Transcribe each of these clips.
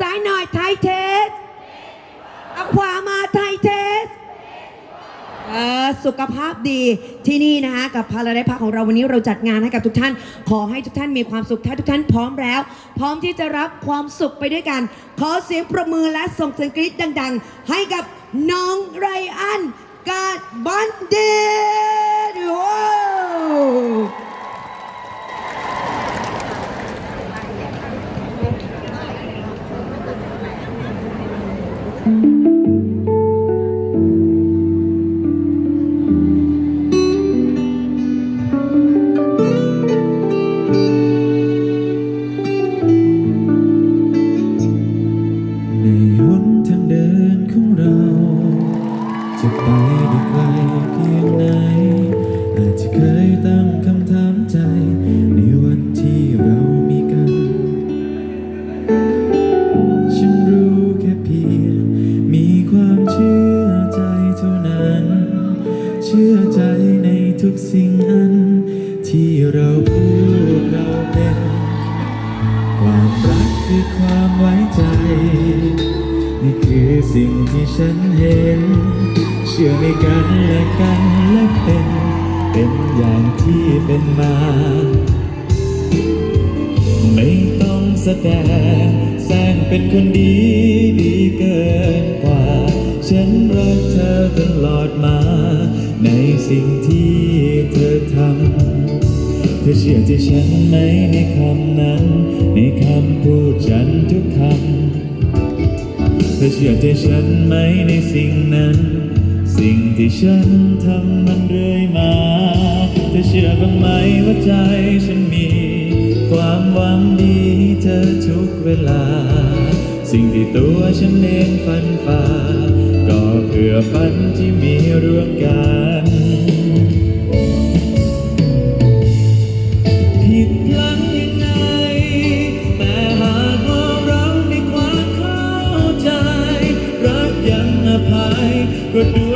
ซ้ายหน่อยไทยเทสเอาขวามาไทยเทสเออสุขภาพดีที่นี่นะคะกับพาราไดพักของเราวันนี้เราจัดงานให้กับทุกท่าน ขอให้ทุกท่านมีความสุขถ้าทุกท่านพร้อมแล้ว พร้อมที่จะรับความสุขไปด้วยกัน ขอเสียงประมือและส่งเสียงกรี๊ดดัง ๆ ให้กับน้องไรอันกาดบันเดด เคยตั้งคำถามใจ ในวันที่เรามีกัน ฉันรู้แค่เพียง มีความเชื่อใจเท่านั้น เชื่อใจในทุกสิ่งอัน ที่เราพูดเราเป็น ความรักคือความไว้ใจ นี่คือสิ่งที่ฉันเห็น เชื่อในกันและกันและเป็น เป็นอย่างที่เป็นมา ไม่ต้องแสดงแสงเป็นคนดีดีเกินกว่า ฉันรักเธอตลอดมา ในสิ่งที่เธอทำเธอเชื่อใจฉันไหมในคำนั้น ในคำพูดฉันทุกคำเธอเชื่อใจฉันไหมในสิ่งนั้น สิ่งที่ฉันทำมันเรื่อยมาเธอเชื่อบ้างไหมว่าใจฉันมี ความหวังดีเธอทุกเวลา สิ่งที่ตัวฉันเองฝันฝ่าก็เพื่อฝันที่มีร่วมกันผิดพลั้งยังไง แต่หากว่าเรามีความเข้าใจ รักยังอภัยก็ด้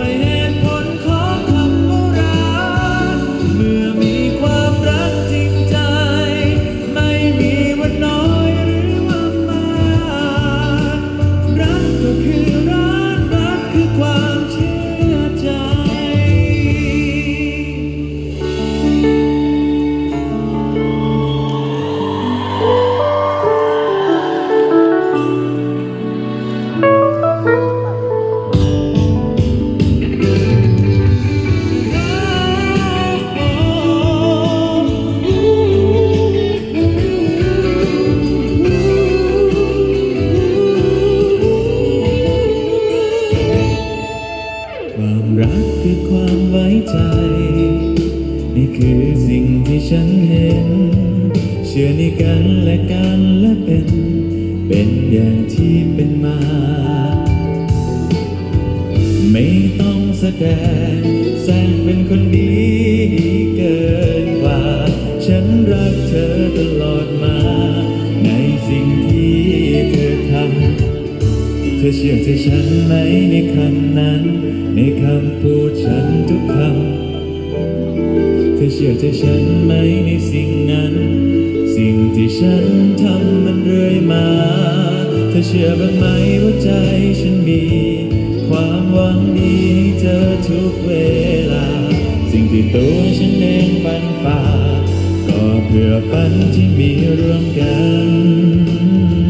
ห็น เชื่อในกันและกันและเป็น เป็นอย่างที่เป็นมา ไม่ต้องแสดงแสงเป็นคนดีเกินกว่า ฉันรักเธอตลอดมา ในสิ่งที่เธอทำเธอเชื่อใจฉันไหมในคำนั้น ในคำพูดฉันทุกคำ อเชื่อใจฉันไหมในสิ่งนั้น สิ่งที่ฉันทำมันเรื่อยมา เธอเชื่อบ้างไหมว่าใจฉันมี ความหวังดีเธอทุกเวลา สิ่งที่ตัวฉันเองฝันฝ่าก็เพื่อฝันที่มีร่วมกัน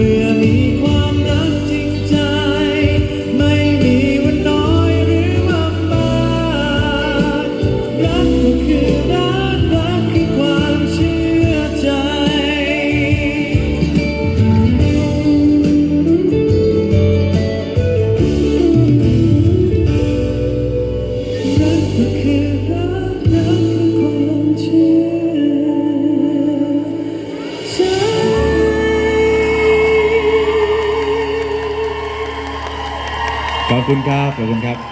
เมื่อมีความรักจริงใจ คุณครับ ขอบคุณครับ